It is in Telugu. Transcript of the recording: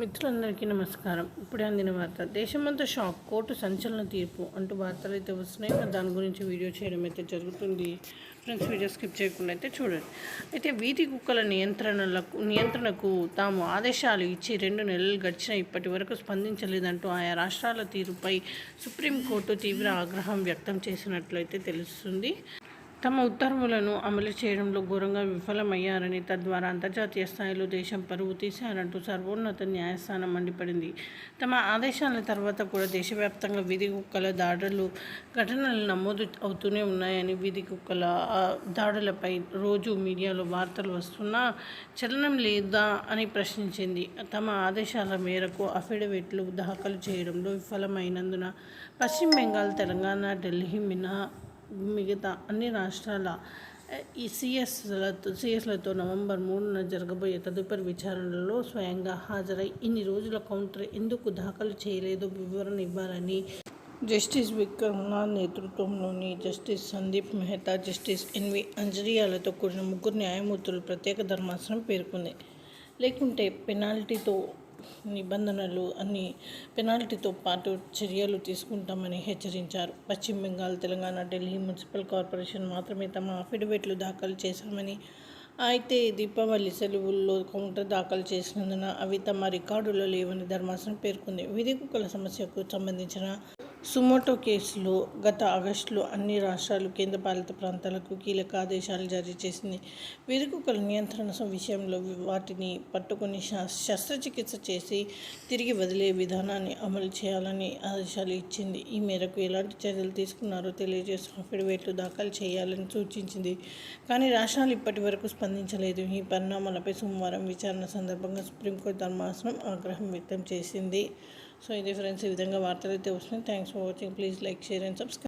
మిత్రులందరికీ నమస్కారం. ఇప్పుడే అందిన వార్త. దేశమంతా షాక్ కోర్టు సంచలన తీర్పు అంటూ వార్తలు అయితే వస్తున్నాయి. మరి దాని గురించి వీడియో చేయడం అయితే జరుగుతుంది. ఫ్రెండ్స్ వీడియో స్కిప్ చేయకుండా అయితే చూడండి. అయితే వీధి కుక్కల నియంత్రణలకు నియంత్రణకు తాము ఆదేశాలు ఇచ్చి రెండు నెలలు గడిచిన ఇప్పటి వరకు స్పందించలేదంటూ ఆయా రాష్ట్రాల తీరుపై సుప్రీంకోర్టు తీవ్ర ఆగ్రహం వ్యక్తం చేసినట్లయితే తెలుస్తుంది. తమ ఉత్తర్వులను అమలు చేయడంలో ఘోరంగా విఫలమయ్యారని తద్వారా అంతర్జాతీయ స్థాయిలో దేశం పరువు తీశారంటూ సర్వోన్నత న్యాయస్థానం మండిపడింది. తమ ఆదేశాల తర్వాత కూడా దేశవ్యాప్తంగా వీధి కుక్కల దాడులు ఘటనలు నమోదు అవుతూనే ఉన్నాయని వీధి కుక్కల దాడులపై రోజు మీడియాలో వార్తలు వస్తున్నా చలనం లేదా అని ప్రశ్నించింది. తమ ఆదేశాల మేరకు అఫిడవిట్లు దాఖలు చేయడంలో విఫలమైనందున పశ్చిమ బెంగాల్ తెలంగాణ ఢిల్లీ మినహా మిగతా అన్ని రాష్ట్రాల ఈ సిఎస్లతో సిఎస్లతో నవంబర్ మూడున జరగబోయే తదుపరి విచారణలో స్వయంగా హాజరై ఇన్ని రోజుల కౌంటర్ ఎందుకు దాఖలు చేయలేదో వివరణ ఇవ్వాలని జస్టిస్ విక్రమ్నాథ్ నేతృత్వంలోని justice Sandeep Mehta justice N V అంజరియాలతో కూడిన ముగ్గురు న్యాయమూర్తులు ప్రత్యేక ధర్మాసనం పేర్కొంది. లేకుంటే పెనాల్టీతో నిబంధనలు అన్ని పెనాల్టీతో పాటు చర్యలు తీసుకుంటామని హెచ్చరించారు. పశ్చిమ బెంగాల్ తెలంగాణ ఢిల్లీ మున్సిపల్ కార్పొరేషన్ మాత్రమే తమ అఫిడవిట్లు దాఖలు చేశామని అయితే దీపావళి సెలవుల్లో కౌంటర్ దాఖలు చేసినందున అవి తమ రికార్డులో లేవని ధర్మాసనం పేర్కొంది. విధి కుక్కల సమస్యకు సంబంధించిన సుమోటో కేసులో గత ఆగస్టులో అన్ని రాష్ట్రాలు కేంద్రపాలిత ప్రాంతాలకు కీలక ఆదేశాలు జారీ చేసింది. వీధి నియంత్రణ విషయంలో వాటిని పట్టుకుని శస్త్రచికిత్స చేసి తిరిగి వదిలే విధానాన్ని అమలు చేయాలని ఆదేశాలు ఇచ్చింది. ఈ మేరకు ఎలాంటి చర్యలు తీసుకున్నారో తెలియజేసి అఫిడవిట్లు దాఖలు చేయాలని సూచించింది. కానీ రాష్ట్రాలు ఇప్పటి వరకు స్పందించలేదు. ఈ పరిణామాలపై సోమవారం విచారణ సందర్భంగా సుప్రీంకోర్టు ధర్మాసనం ఆగ్రహం వ్యక్తం చేసింది. సో ఇది ఫ్రెండ్స్ ఈ విధంగా వార్తలు అయితే వస్తున్నాయి. Thanks for watching please like share and subscribe